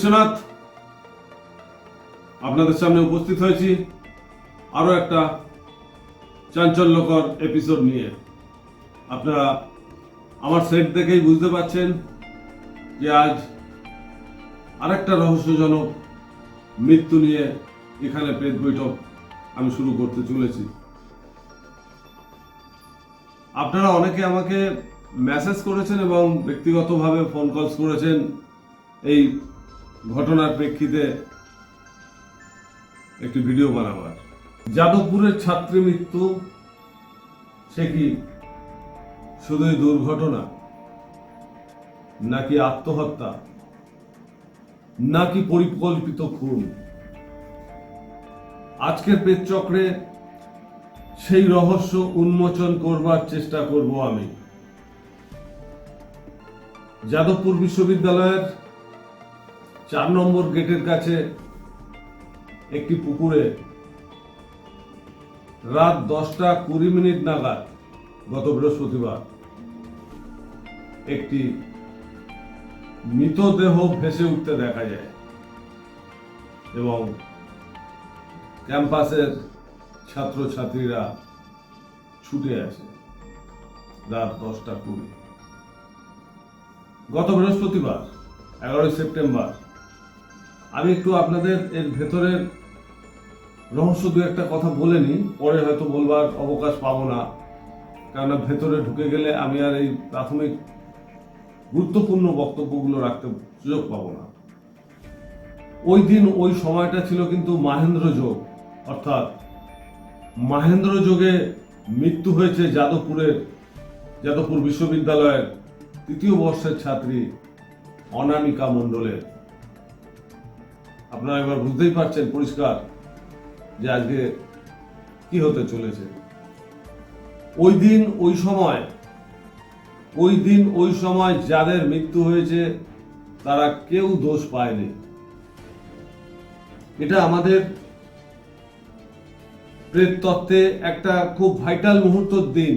বিশ্বনাথ, আপনাদের সামনে উপস্থিত হয়েছি আরও একটা চাঞ্চল্যকর এপিসোড নিয়ে। আপনারা আমার সেট দেখেই বুঝতে পারছেন যে আজ আরেকটা রহস্যজনক মৃত্যু নিয়ে এখানে পেট বৈঠক আমি শুরু করতে চলেছি। আপনারা অনেকে আমাকে মেসেজ করেছেন এবং ব্যক্তিগতভাবে ফোন কলস করেছেন এই ঘটনার প্রেক্ষিতে একটি ভিডিও বানাবার যাদবপুরের ছাত্রী মৃত্যু, সে কি শুধুই দুর্ঘটনা নাকি আত্মহত্যা, নাকি পরিকল্পিত খুন? আজকের পেট চক্রে সেই রহস্য উন্মোচন করবার চেষ্টা করব আমি। যাদবপুর বিশ্ববিদ্যালয়ের চার নম্বর গেটের কাছে একটি পুকুরে রাত দশটা কুড়ি মিনিট নাগাদ গত বৃহস্পতিবার একটি মৃতদেহ ভেসে উঠতে দেখা যায় এবং ক্যাম্পাসের ছাত্রছাত্রীরা ছুটে আসে রাত দশটা কুড়ি। গত বৃহস্পতিবার, এগারোই সেপ্টেম্বর আমি একটু আপনাদের এর ভেতরের রহস্য দু একটা কথা বলে নিই। পরে হয়তো বলবার অবকাশ পাবো না। কেননা ভেতরে ঢুকে গেলে আমি আর এই প্রাথমিক গুরুত্বপূর্ণ বক্তব্যগুলো রাখতে সুযোগ পাবো না। ওই দিন ওই সময়টা ছিল কিন্তু মাহেন্দ্র যোগ। অর্থাৎ মাহেন্দ্র যোগে মৃত্যু হয়েছে যাদবপুরের, যাদবপুর বিশ্ববিদ্যালয়ের তৃতীয় বর্ষের ছাত্রী অনামিকা মণ্ডলের। আপনারা এবার বুঝতেই পারছেন পরিষ্কার যে আজকে কি হতে চলেছে। ওই দিন, ওই সময়, ওই দিন, ওই সময় যাদের মৃত্যু হয়েছে, তারা কেউ দোষ পায়নি। এটা আমাদের প্রেত তত্ত্বে একটা খুব ভাইটাল মুহূর্তর দিন।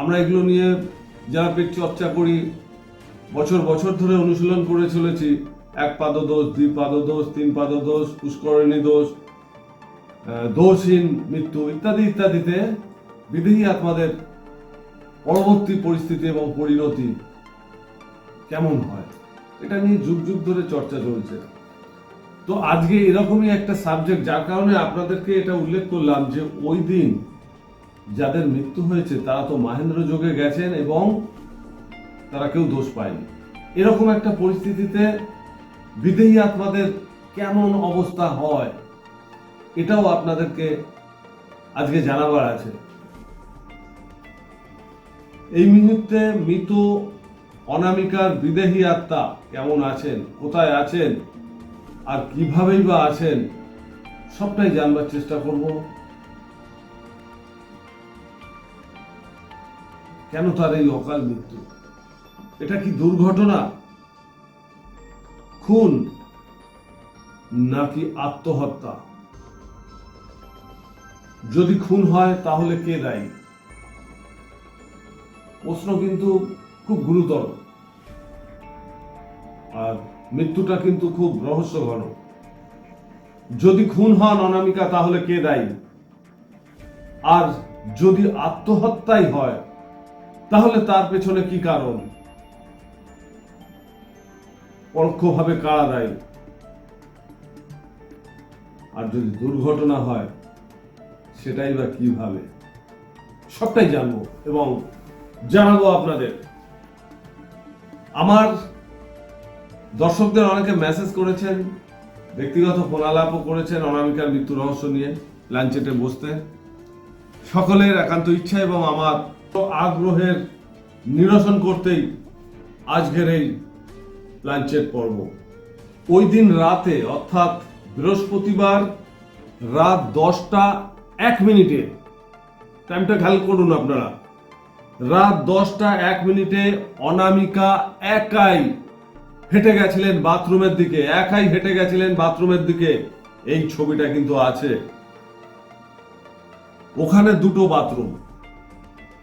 আমরা এগুলো নিয়ে যারা পেট চর্চা করি, বছর বছর ধরে অনুশীলন করে চলেছি এক পাদ দোষ, দুই পাদ দোষ, তিন পাদ দোষ, পুষ্করণী দোষ দোষহীন মৃত্যু ইত্যাদি ইত্যাদিতে বিদেহী আত্মাদের পরবর্তী পরিস্থিতি এবং পরিণতি কেমন হয়? এটা নিয়ে যুগ যুগ ধরে চর্চা চলছে। তো আজকে এরকমই একটা সাবজেক্ট যার কারণে আপনাদেরকে এটা উল্লেখ করলাম যে ওই দিন যাদের মৃত্যু হয়েছে, তারা তো মাহেন্দ্র যোগে গেছেন এবং তারা কেউ দোষ পায়নি। এরকম একটা পরিস্থিতিতে বিদেহী আত্মাদের কেমন অবস্থা হয়, এটাও আপনাদেরকে আজকে জানাবার আছে। এই মুহূর্তে মৃত অনামিকার বিদেহী আত্মা কেমন আছেন, কোথায় আছেন, আর কিভাবেই বা আছেন, সবটাই জানবার চেষ্টা করব। কেন তার এই অকাল মৃত্যু? এটা কি দুর্ঘটনা? খুন নাকি আত্মহত্যা? যদি খুন হয়, তাহলে কে দায়ী? প্রশ্ন কিন্তু খুব গুরুতর। আর মৃত্যুটা কিন্তু খুব রহস্যঘন। যদি খুন হন অনামিকা, তাহলে কে দায়ী? আর যদি আত্মহত্যাই হয়, তাহলে তার পেছনে কি কারণ? পরোক্ষভাবে কারা দায়ী আর যদি দুর্ঘটনা হয়, সেটাই বা কীভাবে? সবটাই জানব এবং জানাব আপনাদের। আমার দর্শকদের অনেকে মেসেজ করেছেন, ব্যক্তিগত ফোন আলাপও করেছেন অনামিকার মৃত্যু রহস্য নিয়ে, লাঞ্চেটে বসতে। সকলের একান্ত ইচ্ছা এবং আমার আগ্রহের নিরসন করতেই আজকের এই লাঞ্চের পর্ব। ওই দিন রাতে, অর্থাৎ বৃহস্পতিবার রাত দশটা এক মিনিটে, টাইমটা খেয়াল করুন আপনারা, রাত দশটা এক মিনিটে অনামিকা একাই হেঁটে গেছিলেন বাথরুমের দিকে, একাই হেঁটে গেছিলেন বাথরুমের দিকে। এই ছবিটা কিন্তু আছে। ওখানে দুটো বাথরুম।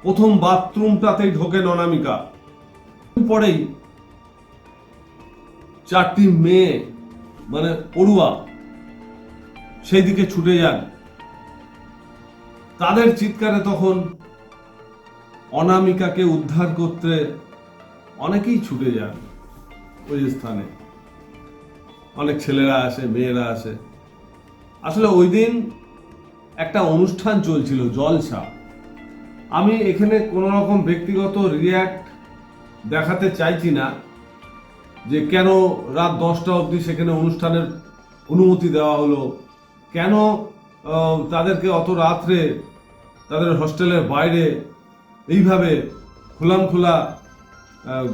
প্রথম বাথরুমটাতেই ঢোকেন অনামিকা। পরেই চারটি মেয়ে মানে পড়ুয়া সেই দিকে ছুটে যান। তাদের চিৎকারে তখন অনামিকাকে উদ্ধার করতে অনেকেই ছুটে যান ওই স্থানে। অনেক ছেলেরা আসে, মেয়েরা আসে। আসলে ওই দিন একটা অনুষ্ঠান চলছিল, জলসা। আমি এখানে কোনো রকম ব্যক্তিগত রিয়্যাক্ট দেখাতে চাইছি না। যে কেন রাত দশটা অবধি সেখানে অনুষ্ঠানের অনুমতি দেওয়া হলো? কেন তাদেরকে অত রাত্রে তাদের হস্টেলের বাইরে এইভাবে খোলাম খোলা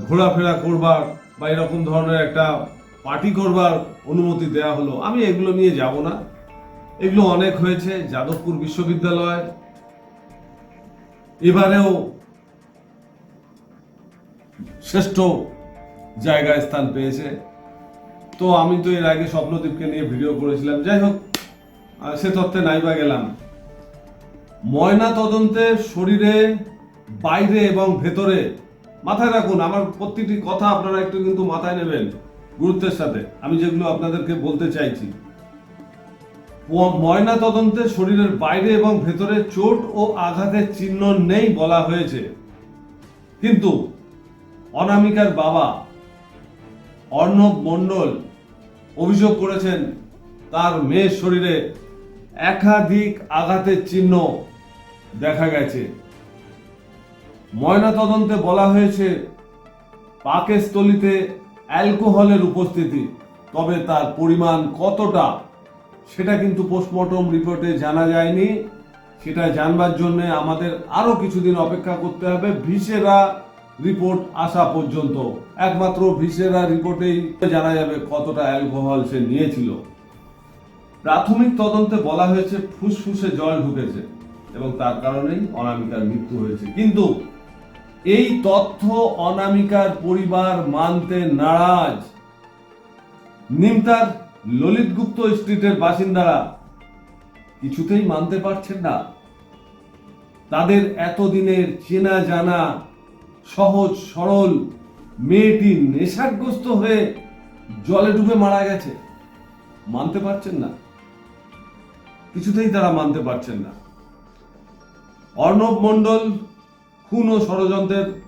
ঘোরাফেরা করবার বা এরকম ধরনের একটা পার্টি করবার অনুমতি দেওয়া হলো? আমি এগুলো নিয়ে যাব না। এগুলো অনেক হয়েছে। যাদবপুর বিশ্ববিদ্যালয়। এবারেও শ্রেষ্ঠ জায়গায় স্থান পেয়েছে। তো আমি তো এর আগে স্বপ্নদীপকে নিয়ে ভিডিও করেছিলাম। যাই হোক সে তত্ত্বে নাইবা গেলাম। ময়না তদন্তে শরীরে, বাইরে এবং ভেতরে, মাথায় রাখুন, আমার প্রতিটি কথা আপনারা একটু কিন্তু মাথায় নেবেন গুরুত্বের সাথে। আমি যেগুলো আপনাদেরকে বলতে চাইছি। ময়না তদন্তে শরীরের বাইরে এবং ভেতরে চোট ও আঘাতের চিহ্ন নেই বলা হয়েছে। কিন্তু অনামিকার বাবা অর্ণব মণ্ডল অভিযোগ করেছেন, তার মেয়ের শরীরে একাধিক আঘাতের চিহ্ন দেখা গেছে। ময়না তদন্তে বলা হয়েছে, পাকস্থলিতে অ্যালকোহলের উপস্থিতি, তবে তার পরিমাণ কতটা, সেটা কিন্তু পোস্টমর্টম রিপোর্টে জানা যায়নি। সেটা জানবার জন্য আমাদের আরও কিছুদিন অপেক্ষা করতে হবে। ভিসেরা রিপোর্ট আসা পর্যন্ত। একমাত্র ভিসেরা রিপোর্টেই জানা যাবে কতটা অ্যালকোহল সে নিয়েছিল। প্রাথমিক তদন্তে বলা হয়েছে ফুসফুসে জল ঢুকেছে এবং তার কারণেই অনামিকার মৃত্যু হয়েছে। কিন্তু এই তথ্য অনামিকার পরিবার মানতে নারাজ। নিমতার ললিত গুপ্ত স্ট্রিটের বাসিন্দারা কিছুতেই মানতে পারছেন না। তাদের এতদিনের চেনা জানা সহজ, সরল মেয়েটি নেশাগ্রস্ত হয়ে জলে ডুবে মারা গেছে। মানতে পারছেন না। কিছুতেই তারা মানতে পারছেন না। অর্ণব মণ্ডল, খুন ও ষড়যন্ত্রের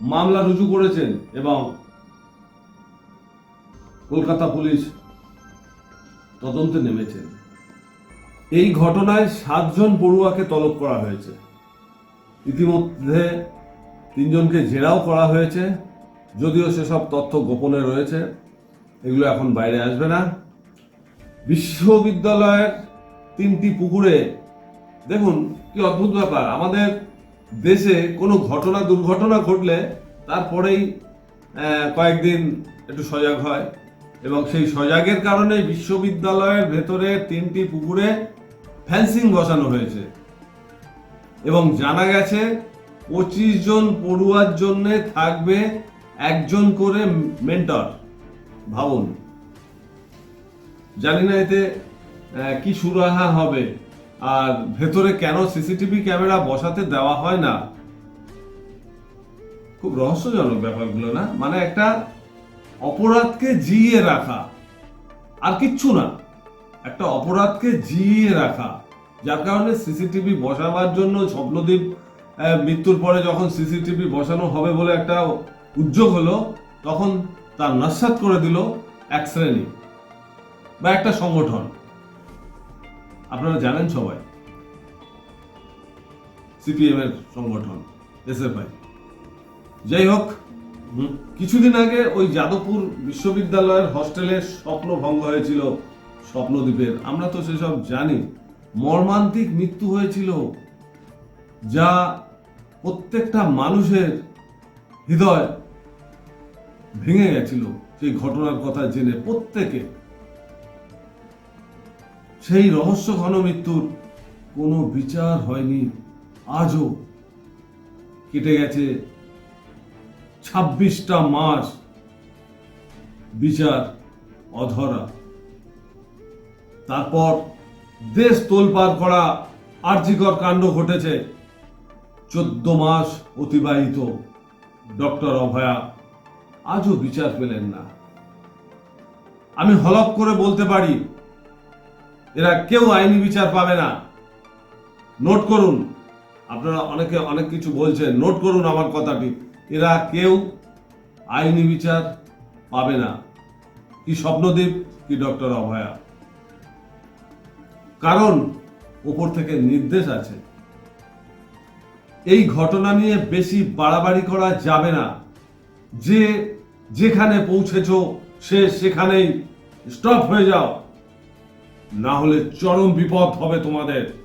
মামলা রুজু করেছেন এবং কলকাতা পুলিশ তদন্তে নেমেছেন। এই ঘটনায় সাতজন পড়ুয়াকে তলব করা হয়েছে। ইতিমধ্যে তিনজনকে জেরাও করা হয়েছে, যদিও সেসব তথ্য গোপনে রয়েছে, এগুলো এখন বাইরে আসবে না। বিশ্ববিদ্যালয়ের তিনটি পুকুরে, দেখুন কি অদ্ভুত ব্যাপার, আমাদের দেশে কোনো ঘটনা দুর্ঘটনা ঘটলে তারপরেই কয়েকদিন একটু সজাগ হয় এবং সেই সজাগের কারণে বিশ্ববিদ্যালয়ের ভেতরে তিনটি পুকুরে ফেন্সিং বসানো হয়েছে। এবং জানা গেছে পঁচিশ জন পড়ুয়ার জন্য থাকবে একজন করে মেন্টর ভাবুন। জানি না এতে কি সুরাহা হবে আর ভেতরে কেন সিসিটিভি ক্যামেরা বসাতে দেওয়া হয় না? খুব রহস্যজনক ব্যাপারগুলো না? মানে একটা অপরাধকে জিয়ে রাখা আর কিচ্ছু না। একটা অপরাধকে জিয়ে রাখা যার কারণে সিসিটিভি বসাবার জন্য স্বপ্নদীপ আহ, মৃত্যুর পরে যখন সিসিটিভি বসানো হবে বলে একটা উদ্যোগ হলো, তখন তার নস্বাত করে দিল এক শ্রেণি বা একটা সংগঠন। আপনারা জানেন সবাই, সিপিএম এর সংগঠন, এসএফআই। যাই হোক কিছুদিন আগে ওই যাদবপুর বিশ্ববিদ্যালয়ের হস্টেলে স্বপ্ন ভঙ্গ হয়েছিল স্বপ্নদ্বীপের। আমরা তো সেসব জানি। মর্মান্তিক মৃত্যু হয়েছিল যা প্রত্যেকটা মানুষের হৃদয় ভেঙে গেছিল সেই ঘটনার কথা জেনে প্রত্যেকে। সেই রহস্য ঘন মৃত্যুর কোনো বিচার হয়নি, আজও কেটে গেছে ছাব্বিশটা মাস বিচার অধরা। তারপর দেশ তোলপাড় করা আর্যিকর কাণ্ড ঘটেছে। চোদ্দ মাস অতিবাহিত ডক্টর অভয়া, আজও বিচার পেলেন না। আমি হলপ করে বলতে পারি, এরা কেউ আইনি বিচার পাবে না। নোট করুন, আপনারা অনেকে অনেক কিছু বলছেন, নোট করুন আমার কথাটি। এরা কেউ আইনি বিচার পাবে না। কি স্বপ্নদীপ, কি ডক্টর অভয়া। কারণ ওপর থেকে নির্দেশ আছে। এই ঘটনা নিয়ে বেশি বাড়াবাড়ি করা যাবে না। যে যেখানে পৌঁছেছ, সে সেখানেই স্টপ হয়ে যাও। না হলে চরম বিপদ হবে তোমাদের।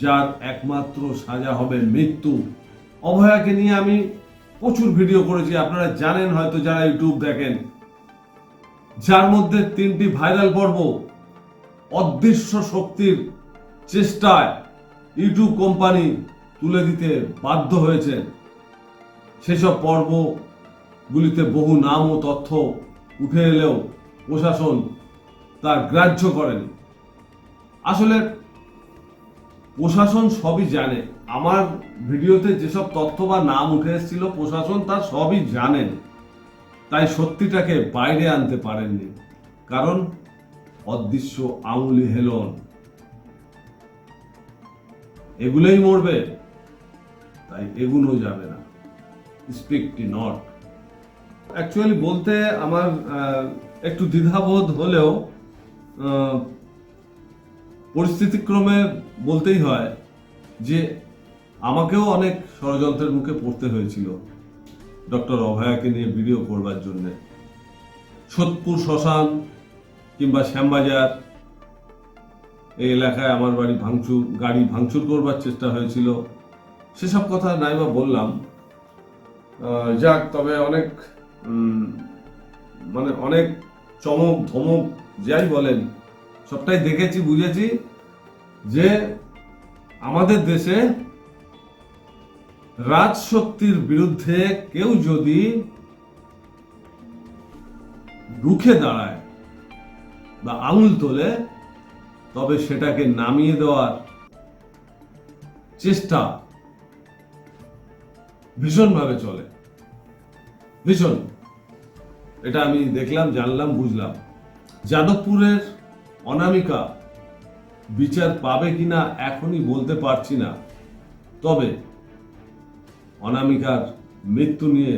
যার একমাত্র সাজা হবে মৃত্যু। অভয়াকে নিয়ে আমি প্রচুর ভিডিও করেছি, আপনারা জানেন, হয়তো যারা ইউটিউব দেখেন। যার মধ্যে তিনটি ভাইরাল পর্ব, অদৃশ্য শক্তির চেষ্টায় ইউটিউব কোম্পানি তুলে দিতে বাধ্য হয়েছে। সেসব পর্বগুলিতে বহু নাম ও তথ্য উঠে এলেও প্রশাসন তার গ্রাহ্য করেনি। আসলে প্রশাসন সবই জানে। আমার ভিডিওতে যেসব তথ্য বা নাম উঠে এসেছিল, প্রশাসন তা সবই জানেন। তাই সত্যিটাকে বাইরে আনতে পারেননি। কারণ অদৃশ্য আঙুলি হেলন। এগুলোই মরবে। তাই এগুলো যাবে না। স্পিকটি নট অ্যাকচুয়ালি বলতে আমার একটু দ্বিধাবোধ হলেও পরিস্থিতিক্রমে বলতেই হয় যে আমাকেও অনেক ষড়যন্ত্রের মুখে পড়তে হয়েছিল ডক্টর অভয়াকে নিয়ে ভিডিও করবার জন্যে। সোদপুর শ্মশান কিংবা শ্যামবাজার এই এলাকায় আমার বাড়ি ভাঙচুর, গাড়ি ভাঙচুর করবার চেষ্টা হয়েছিল। সেসব কথা নাইবা বললাম। যাক, তবে অনেক মানে অনেক চমক, ধমক যাই বলেন, সবটাই দেখেছি, বুঝেছি যে আমাদের দেশে রাজশক্তির বিরুদ্ধে কেউ যদি রুখে দাঁড়ায় বা আঙুল তোলে তবে সেটাকে নামিয়ে দেওয়ার চেষ্টা ভীষণভাবে চলে। ভীষণ। এটা আমি দেখলাম, জানলাম, বুঝলাম। যাদবপুরের অনামিকা বিচার পাবে কিনা এখনই বলতে পারছি না। তবে অনামিকার মৃত্যু নিয়ে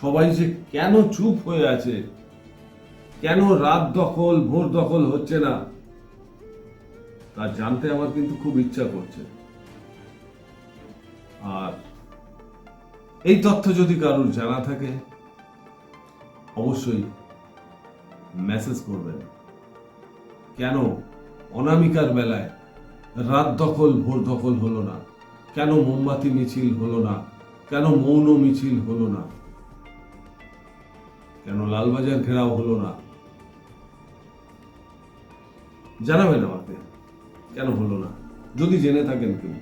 সবাই যে কেন চুপ হয়ে আছে, কেন রাত দখল, ভোর দখল হচ্ছে না তা জানতে আমার কিন্তু খুব ইচ্ছা করছে। আর এই তথ্য যদি কারোর জানা থাকে, অবশ্যই মেসেজ করবেন। কেন অনামিকার বেলায় রাত দখল, ভোর দখল হলো না? কেন মোমবাতি মিছিল হলো না? কেন মৌন মিছিল হলো না? কেন লালবাজার ঘেরাও হলো না? জানাবেন আমাকে। কেন হলো না? যদি জেনে থাকেন কেউ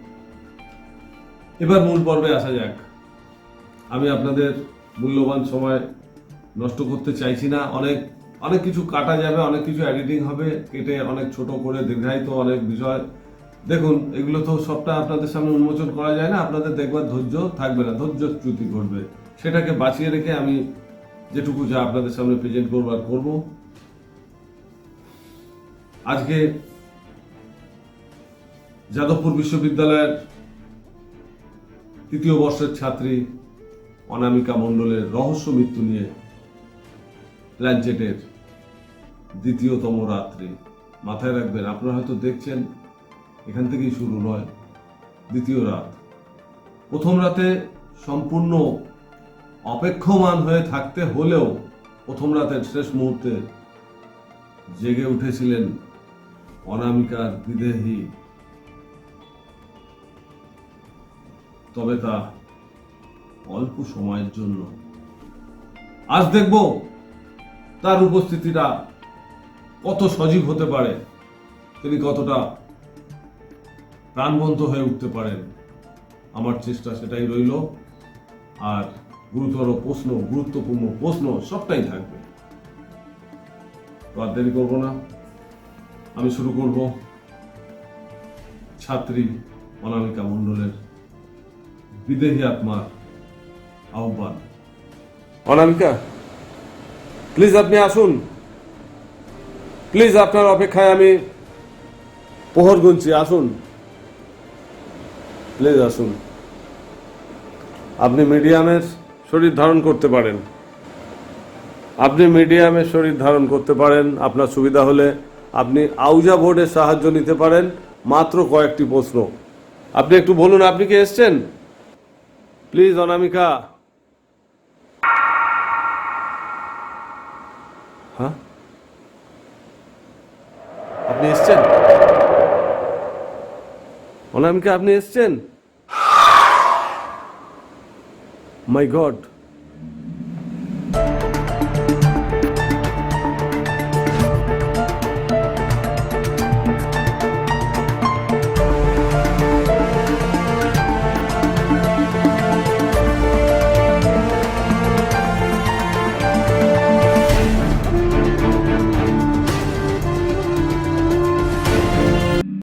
এবার মূল পর্বে আসা যাক। আমি আপনাদের মূল্যবান সময় নষ্ট করতে চাইছি না। অনেক অনেক কিছু কাটা যাবে, অনেক কিছু এডিটিং হবে, কেটে অনেক ছোট করে দীর্ঘায়িত অনেক বিষয়। দেখুন, এগুলো তো সবটা আপনাদের সামনে উন্মোচন করা যায় না। আপনাদের দেখবার ধৈর্য থাকবে না, ধৈর্য চ্যুতি করবে সেটাকে বাঁচিয়ে রেখে আমি যেটুকু যা আপনাদের সামনে প্রেজেন্ট করবার করব। আজকে যাদবপুর বিশ্ববিদ্যালয়ের তৃতীয় বর্ষের ছাত্রী অনামিকা মণ্ডলের রহস্য মৃত্যু নিয়ে প্ল্যানচেটের দ্বিতীয়তম রাত্রি। মাথায় রাখবেন, আপনারা হয়তো দেখছেন, এখান থেকেই শুরু নয়, দ্বিতীয় রাত। প্রথম রাতে সম্পূর্ণ অপেক্ষমান হয়ে থাকতে হলেও প্রথম রাতের শেষ মুহূর্তে জেগে উঠেছিলেন অনামিকার বিদেহী তবে তা অল্প সময়ের জন্য। আজ দেখব তার উপস্থিতিটা কত সজীব হতে পারে, তিনি কতটা প্রাণবন্ত হয়ে উঠতে পারেন। আমার চেষ্টা সেটাই রইল, আর গুরুতর প্রশ্ন, গুরুত্বপূর্ণ প্রশ্ন সবটাই থাকবে। তো আর দেরি করব না। আমি শুরু করব। ছাত্রী অনামিকা মণ্ডলের বিদেহী আত্মার আহ্বান। অনামিকা প্লিজ আপনি আসুন। প্লিজ আপনার অপেক্ষায় আমি প্রহর গুনছি, আসুন। প্লিজ আসুন। আপনি মিডিয়ামের শরীর ধারণ করতে পারেন। আপনি মিডিয়ামের শরীর ধারণ করতে পারেন, আপনার সুবিধা হলে আপনি আউজা বোর্ডের সাহায্য নিতে পারেন, মাত্র কয়েকটি প্রশ্ন। আপনি একটু বলুন, আপনি কি এসছেন? প্লিজ অনামিকা হ্যাঁ আপনি এসছেন অনামিকা আপনি এসছেন মাই গড